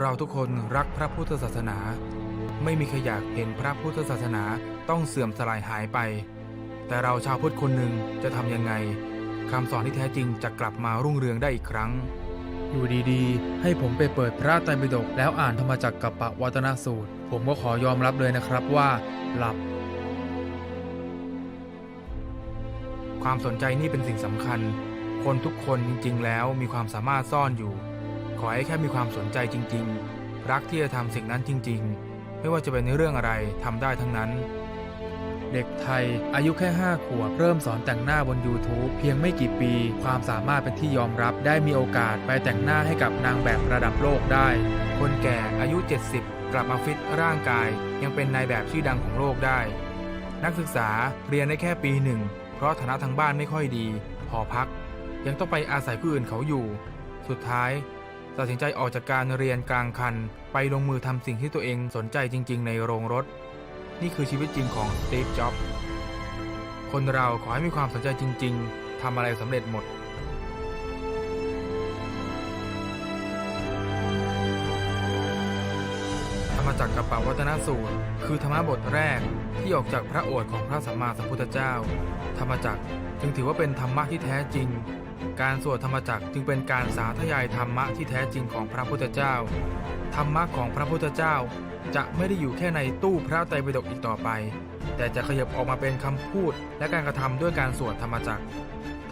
เราทุกคนรักพระพุทธศาสนา ไม่มีใครอยากเห็นพระพุทธศาสนาต้องเสื่อมสลายหายไป แต่เราชาวพุทธคนหนึ่งจะทำยังไงคำสอนที่แท้จริงจะกลับมารุ่งเรืองได้อีกครั้ง อยู่ดีๆ ให้ผมไปเปิดพระไตรปิฎกแล้วอ่านธรรมจักรกับปวัตนสูตร ผมก็ขอยอมรับเลยนะครับว่า หลับ ความสนใจนี่เป็นสิ่งสำคัญ คนทุกคนจริง ๆ แล้วมีความสามารถซ่อนอยู่ ขอให้แค่มีความสนใจจริง ๆ รักที่จะทำสิ่งนั้นจริง ๆ ไม่ว่าจะเป็นในเรื่องอะไรทำได้ทั้งนั้น เด็กไทยอายุแค่ 5 ขวบ เริ่มสอนแต่งหน้าบน YouTube เพียงไม่กี่ปี ความสามารถเป็นที่ยอมรับได้มีโอกาสไปแต่งหน้าให้กับนางแบบระดับโลกได้ คนแก่อายุ 70 กลับมาฟิตร่างกาย ยังเป็นนายแบบชื่อดังของโลกได้ นักศึกษาเรียนได้แค่ปีหนึ่งเพราะฐานะทางบ้านไม่ค่อยดีหอพักยังต้องไปอาศัยผู้อื่นเขาอยู่ สุดท้าย ตัดสินใจออกจากการเรียนกลางคัน ไปลงมือทำสิ่งที่ตัวเองสนใจจริง ๆ ในโรงรถ นี่คือชีวิตจริงของสตีฟ จ็อบส์ คนเราขอให้มีความสนใจจริง ๆ ทำอะไรสำเร็จหมดธรรมจักรกับปวัตนสูตร คือธรรมบทแรกที่ออกจากพระโอษฐ์ของพระสัมมาสัมพุทธเจ้า ธรรมจักรจึงถือว่าเป็นธรรมะที่แท้จริง การสวดธรรมจักรจึงเป็นการสาธยายธรรมะที่แท้จริงของพระพุทธเจ้า ธรรมะของพระพุทธเจ้า จะไม่ได้อยู่แค่ในตู้พระไตรปิฎกอีกต่อไป แต่จะขยับออกมาเป็นคำพูดและการกระทำด้วยการสวดธรรมจักร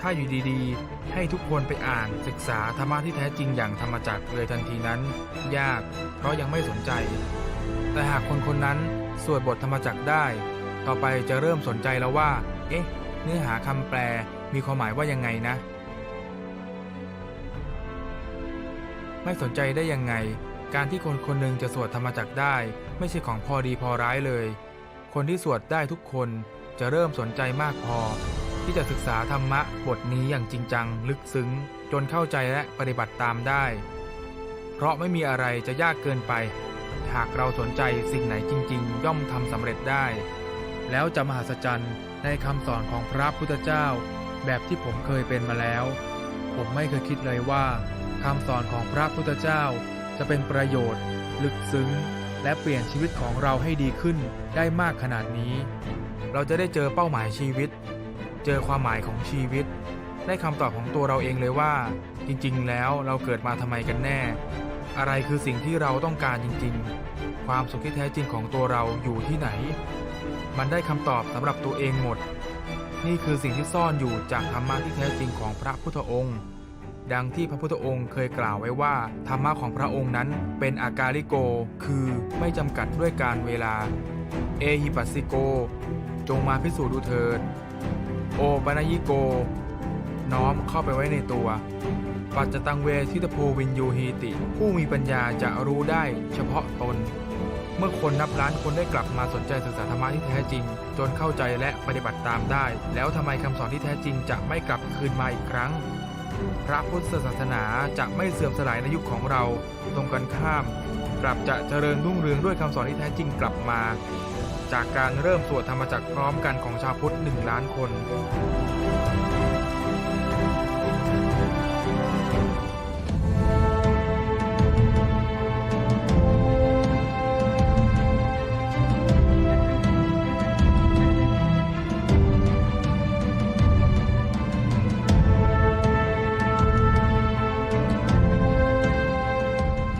ถ้าอยู่ดีๆ ให้ทุกคนไปอ่านศึกษาธรรมะที่แท้จริงอย่างธรรมจักรเลยทันทีนั้น ยากเพราะยังไม่สนใจ แต่หากคนคนนั้นสวดบทธรรมจักรได้ ต่อไปจะเริ่มสนใจแล้วว่า เอ๊ะ เนื้อหาคำแปลมีความหมายว่ายังไงนะ ไม่สนใจได้ยังไง การที่คนคนหนึ่งจะสวดธรรมจักได้ ไม่ใช่ของพอดีพอร้ายเลย คนที่สวดได้ทุกคนจะเริ่มสนใจมากพอ ที่จะศึกษาธรรมะบทนี้อย่างจริงจัง ลึกซึ้ง จนเข้าใจและปฏิบัติตามได้ เพราะไม่มีอะไรจะยากเกินไป หากเราสนใจสิ่งไหนจริง ๆ ย่อมทำสำเร็จได้ แล้วจะมหัศจรรย์ในคำสอนของพระพุทธเจ้า แบบที่ผมเคยเป็นมาแล้ว ผมไม่เคยคิดเลยว่า คำสอนของพระพุทธเจ้าจะเป็นประโยชน์ ลึกซึ้ง และเปลี่ยนชีวิตของเราให้ดีขึ้นได้มากขนาดนี้ เราจะได้เจอเป้าหมายชีวิต เจอความหมายของชีวิต ได้คำตอบของตัวเราเองเลยว่า จริงๆ แล้วเราเกิดมาทำไมกันแน่ อะไรคือสิ่งที่เราต้องการจริงๆ ความสุขที่แท้จริงของตัวเราอยู่ที่ไหน มันได้คำตอบสำหรับตัวเองหมด นี่คือสิ่งที่ซ่อนอยู่จากธรรมะที่แท้จริงของพระพุทธองค์ ดังที่พระพุทธองค์เคยกล่าวไว้ว่า ธรรมะของพระองค์นั้นเป็นอากาลิโก คือไม่จำกัดด้วยการเวลา เอหิปัสสิโก จงมาพิสูจน์ดูเถิด โอปนยิโก น้อมเข้าไปไว้ในตัว ปัจจตังเวทิตภูวินยูฮีติ ผู้มีปัญญาจะรู้ได้เฉพาะตนเมื่อคนนับล้านคนได้กลับมาสนใจศึกษาธรรมะที่แท้จริง จนเข้าใจและปฏิบัติตามได้ แล้วทำไมคำสอนที่แท้จริงจะไม่กลับคืนมาอีกครั้ง พระพุทธศาสนาจะไม่เสื่อมสลายในยุคของเรา ตรงกันข้าม กลับจะเจริญรุ่งเรืองด้วยคำสอนที่แท้จริงกลับมา จากการเริ่มสวดธรรมจักรพร้อมกันของชาวพุทธหนึ่งล้านคน